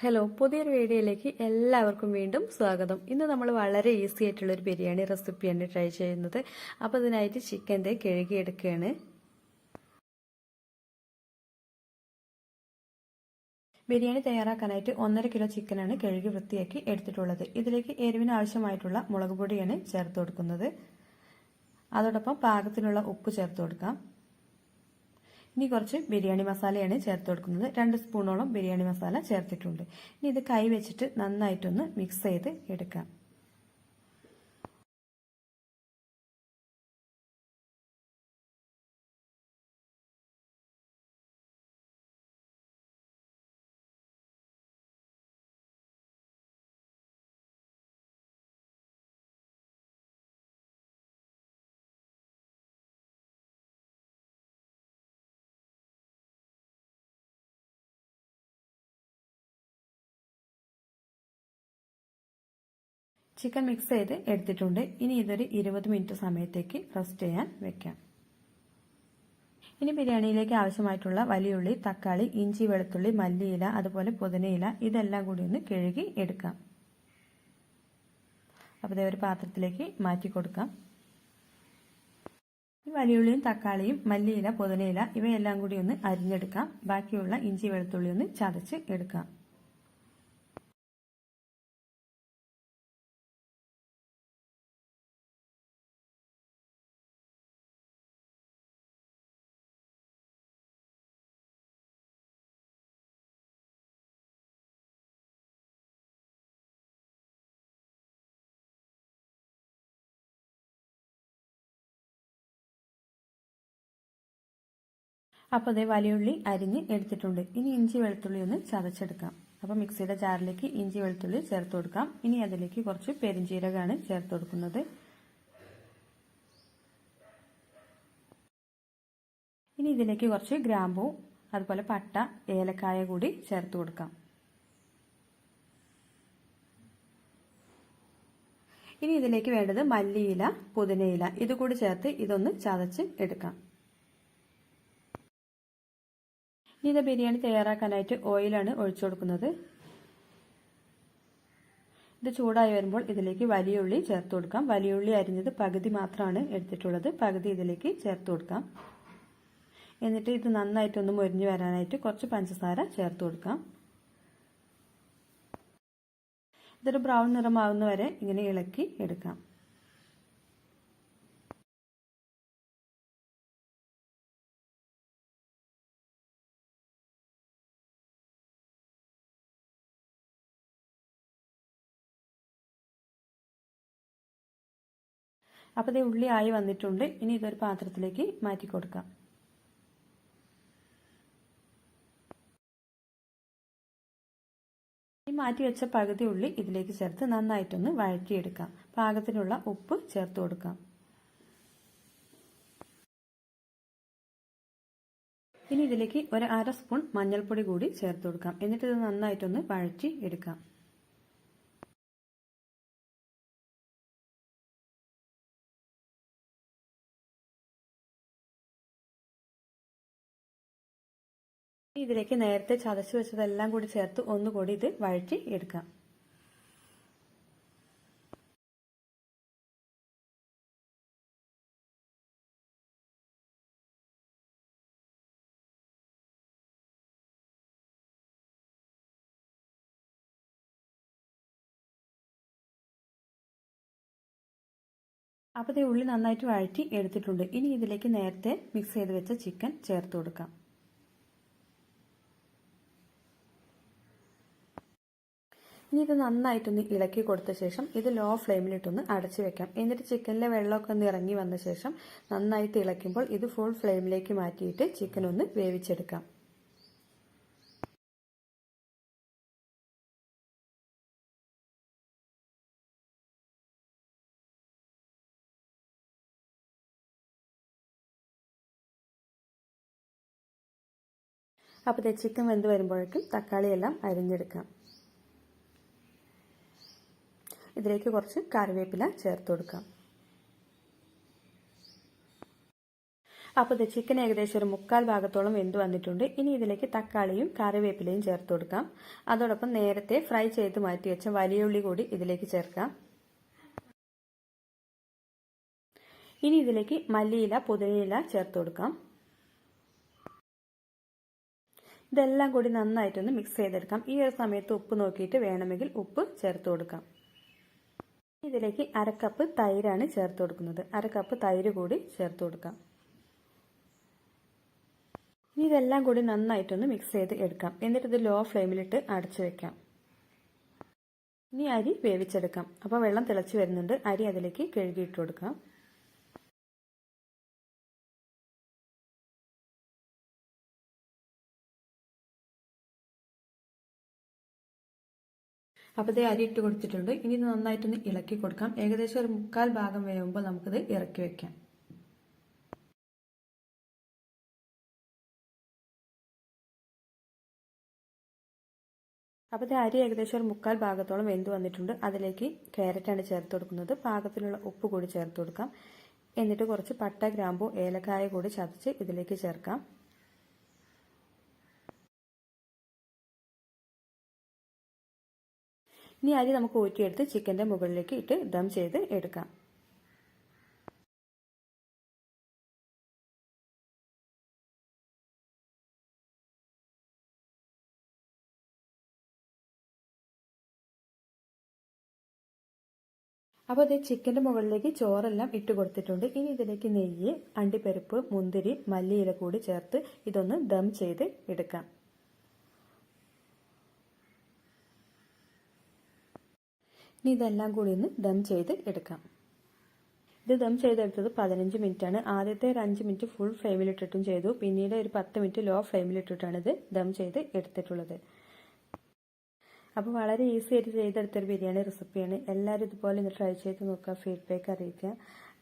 Hello പുതിയൊരു വീഡിയോയിലേക്ക് എല്ലാവർക്കും വീണ്ടും സ്വാഗതം. ഇന്ന് നമ്മൾ വളരെ ഈസി ആയിട്ടുള്ളൊരു ബിരിയാണി റെസിപ്പിയാണ് ട്രൈ ചെയ്യുന്നത്. അപ്പോൾ ഇതിനായിട്ട് ചിക്കന്റെ കഴുകിയെടുക്കുകയാണ്. ബിരിയാണി തയ്യാറാക്കാനായിട്ട് ഒന്നര കിലോ ചിക്കനാണ് കഴുകി വൃത്തിയാക്കി എടുത്തിട്ടുള്ളത്. ഇതിലേക്ക് എരിവിന് ആവശ്യമായിട്ടുള്ള മുളക് പൊടിയാണ് ചേർത്ത് കൊടുക്കുന്നത്. അതോടൊപ്പം പാകത്തിനുള്ള ഉപ്പ് ചേർത്ത് കൊടുക്കാം. ഇനി കുറച്ച് ബിരിയാണി മസാലയാണ് ചേർത്ത് കൊടുക്കുന്നത്. രണ്ട് സ്പൂണോളം ബിരിയാണി മസാല ചേർത്തിട്ടുണ്ട്. ഇനി ഇത് കൈ വെച്ചിട്ട് നന്നായിട്ടൊന്ന് മിക്സ് ചെയ്ത് എടുക്കാം. ചിക്കൻ മിക്സ് ചെയ്ത് എടുത്തിട്ടുണ്ട്. ഇനി ഇതൊരു ഇരുപത് മിനിറ്റ് സമയത്തേക്ക് റെസ്റ്റ് ചെയ്യാൻ വെക്കാം. ഇനി ബിരിയാണിയിലേക്ക് ആവശ്യമായിട്ടുള്ള വലിയുള്ളി തക്കാളി ഇഞ്ചി വെളുത്തുള്ളി മല്ലിയില അതുപോലെ പുതിനയില ഇതെല്ലാം കൂടി ഒന്ന് കഴുകി എടുക്കാം. അപ്പോൾ ഒരു പാത്രത്തിലേക്ക് മാറ്റി കൊടുക്കാം. ഈ വലിയുള്ളിയും തക്കാളിയും മല്ലിയില പുതിനയില ഇവയെല്ലാം കൂടി ഒന്ന് അരിഞ്ഞെടുക്കാം. ബാക്കിയുള്ള ഇഞ്ചി വെളുത്തുള്ളി ഒന്ന് ചതച്ച് എടുക്കാം. അപ്പോൾ അതേ വലിയുള്ളി അരിഞ്ഞ് എടുത്തിട്ടുണ്ട്. ഇനി ഇഞ്ചി വെളുത്തുള്ളി ഒന്ന് ചതച്ചെടുക്കാം. അപ്പോൾ മിക്സിയുടെ ജാറിലേക്ക് ഇഞ്ചി വെളുത്തുള്ളി ചേർത്ത് കൊടുക്കാം. ഇനി അതിലേക്ക് കുറച്ച് പെരിഞ്ചീരകമാണ് ചേർത്ത് കൊടുക്കുന്നത്. ഇനി ഇതിലേക്ക് കുറച്ച് ഗ്രാമ്പൂ അതുപോലെ പട്ട ഏലക്കായ കൂടി ചേർത്ത് കൊടുക്കാം. ഇനി ഇതിലേക്ക് വേണ്ടത് മല്ലിയില പുതിനയില ഇതുകൂടി ചേർത്ത് ഇതൊന്ന് ചതച്ച് എടുക്കാം. ഇത് ബിരിയാണി തയ്യാറാക്കാനായിട്ട് ഓയിലാണ് ഒഴിച്ചു കൊടുക്കുന്നത് ഇത് ചൂടായി വരുമ്പോൾ ഇതിലേക്ക് വലിയ ഉള്ളി ചേർത്ത് കൊടുക്കാം. വലിയ ഉള്ളി അരിഞ്ഞത് പകുതി മാത്രമാണ് എടുത്തിട്ടുള്ളത്. പകുതി ഇതിലേക്ക് ചേർത്ത് കൊടുക്കാം. എന്നിട്ട് ഇത് നന്നായിട്ടൊന്ന് മൊരിഞ്ഞു വരാനായിട്ട് കുറച്ച് പഞ്ചസാര ചേർത്ത് കൊടുക്കാം. ഇതൊരു ബ്രൗൺ നിറമാവുന്ന വരെ ഇങ്ങനെ ഇളക്കി എടുക്കാം. അപ്പോൾ ഇത് ഉള്ളി ആയി വന്നിട്ടുണ്ട്. ഇനി ഇതൊരു പാത്രത്തിലേക്ക് മാറ്റി കൊടുക്കാം. ഈ മാറ്റി വെച്ച പകുതി ഉള്ളി ഇതിലേക്ക് ചേർത്ത് നന്നായിട്ടൊന്ന് വഴറ്റിയെടുക്കാം. പാകത്തിനുള്ള ഉപ്പ് ചേർത്ത് കൊടുക്കാം. ഇനി ഇതിലേക്ക് ഒരു അര സ്പൂൺ മഞ്ഞൾപ്പൊടി കൂടി ചേർത്ത് കൊടുക്കാം. എന്നിട്ട് ഇത് നന്നായിട്ടൊന്ന് വഴറ്റി എടുക്കാം. ഇതിലേക്ക് നേരത്തെ ചതച്ച് വെച്ചതെല്ലാം കൂടി ചേർത്ത് ഒന്നുകൂടി ഇത് വഴറ്റി എടുക്കാം. അപ്പോൾ ഉള്ളി നന്നായിട്ട് വഴറ്റി എടുത്തിട്ടുണ്ട്. ഇനി ഇതിലേക്ക് നേരത്തെ മിക്സ് ചെയ്ത് വെച്ച ചിക്കൻ ചേർത്ത് കൊടുക്കാം. ഇനി ഇത് നന്നായിട്ടൊന്ന് ഇളക്കി കൊടുത്ത ശേഷം ഇത് ലോ ഫ്ലെയിമിലിട്ടൊന്ന് അടച്ചു വെക്കാം. എന്നിട്ട് ചിക്കനിലെ വെള്ളമൊക്കെ ഒന്ന് ഇറങ്ങി വന്ന ശേഷം നന്നായിട്ട് ഇളക്കുമ്പോൾ ഇത് ഫുൾ ഫ്ലെയിമിലേക്ക് മാറ്റിയിട്ട് ചിക്കൻ ഒന്ന് വേവിച്ചെടുക്കാം. അപ്പോൾ ചിക്കൻ വെന്ത് വരുമ്പോഴേക്കും തക്കാളിയെല്ലാം അരിഞ്ഞെടുക്കാം. ഇതിലേക്ക് കുറച്ച് കറിവേപ്പില ചേർത്ത് കൊടുക്കാം. അപ്പോൾ ഇത് ചിക്കൻ ഏകദേശം ഒരു മുക്കാൽ ഭാഗത്തോളം വെന്ത് വന്നിട്ടുണ്ട്. ഇനി ഇതിലേക്ക് തക്കാളിയും കറിവേപ്പിലയും ചേർത്ത് കൊടുക്കാം. അതോടൊപ്പം നേരത്തെ ഫ്രൈ ചെയ്ത് മാറ്റി വെച്ച വലിയ ഉള്ളി കൂടി ഇതിലേക്ക് ചേർക്കാം. ഇനി ഇതിലേക്ക് മല്ലിയില പുതിനയില ചേർത്ത് കൊടുക്കാം. ഇതെല്ലാം കൂടി നന്നായിട്ടൊന്ന് മിക്സ് ചെയ്തെടുക്കാം. ഈ ഒരു സമയത്ത് ഉപ്പ് നോക്കിയിട്ട് വേണമെങ്കിൽ ഉപ്പ് ചേർത്ത് കൊടുക്കാം. ഇതിലേക്ക് അരക്കപ്പ് തൈരാണ് ചേർത്ത് കൊടുക്കുന്നത്. അരക്കപ്പ് തൈര് കൂടി ചേർത്ത് കൊടുക്കാം. ഇനി ഇതെല്ലാം കൂടി നന്നായിട്ടൊന്ന് മിക്സ് ചെയ്ത് എടുക്കാം. എന്നിട്ട് ഇത് ലോ ഫ്ലെയിമിലിട്ട് അടച്ചു വെക്കാം. ഇനി അരി വേവിച്ചെടുക്കാം. അപ്പോൾ വെള്ളം തിളച്ച് വരുന്നുണ്ട്. അരി അതിലേക്ക് കഴുകിയിട്ട് കൊടുക്കാം. അപ്പോൾ ഇത് അരി ഇട്ട് കൊടുത്തിട്ടുണ്ട്. ഇനി ഇത് നന്നായിട്ടൊന്ന് ഇളക്കി കൊടുക്കാം. ഏകദേശം ഒരു മുക്കാൽ ഭാഗം വേവുമ്പോൾ നമുക്കിത് ഇറക്കി വെക്കാം. അപ്പോൾ ഇത് അരി ഏകദേശം ഒരു മുക്കാൽ ഭാഗത്തോളം വെന്ത് വന്നിട്ടുണ്ട്. അതിലേക്ക് ക്യാരറ്റാണ് ചേർത്ത് കൊടുക്കുന്നത്. പാകത്തിലുള്ള ഉപ്പ് കൂടി ചേർത്ത് കൊടുക്കാം. എന്നിട്ട് കുറച്ച് പട്ട ഗ്രാമ്പു ഏലക്കായ കൂടി ചതച്ച് ഇതിലേക്ക് ചേർക്കാം. ഇനി അരി നമുക്ക് ഊറ്റിയെടുത്ത് ചിക്കന്റെ മുകളിലേക്ക് ഇട്ട് ദം ചെയ്ത് എടുക്കാം. അപ്പോൾ അതേ ചിക്കന്റെ മുകളിലേക്ക് ചോറെല്ലാം ഇട്ട് കൊടുത്തിട്ടുണ്ട്. ഇനി ഇതിലേക്ക് നെയ്യ് അണ്ടിപ്പരിപ്പ് മുന്തിരി മല്ലിയില കൂടി ചേർത്ത് ഇതൊന്ന് ദം ചെയ്ത് എടുക്കാം. ഇനി ഇതെല്ലാം കൂടി ഒന്ന് ദം ചെയ്ത് എടുക്കാം. ഇത് ദം ചെയ്തെടുത്തത് പതിനഞ്ച് ആണ് ആദ്യത്തെ ഒരു അഞ്ച് മിനിറ്റ് ഫുൾ ഫ്ലെയിമിലിട്ടിട്ടും ചെയ്തു. പിന്നീട് ഒരു പത്ത് മിനിറ്റ് ലോ ഫ്ലെയിമിലിട്ടിട്ടാണ് ഇത് ദം ചെയ്ത് എടുത്തിട്ടുള്ളത്. അപ്പോൾ വളരെ ഈസി ആയിട്ട് ചെയ്തെടുത്തൊരു ബിരിയാണി റെസിപ്പിയാണ് എല്ലാവരും ഇതുപോലെ ഒന്ന് ട്രൈ ചെയ്ത് നോക്കുക ഫീഡ്ബാക്ക് അറിയിക്കുക.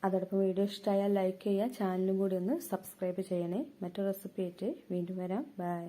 അതോടൊപ്പം വീഡിയോ ഇഷ്ടമായാൽ ലൈക്ക് ചെയ്യുക. ചാനലും കൂടി ഒന്ന് സബ്സ്ക്രൈബ് ചെയ്യണേ. മറ്റൊരു റെസിപ്പി ആയിട്ട് വീണ്ടും വരാം. ബൈ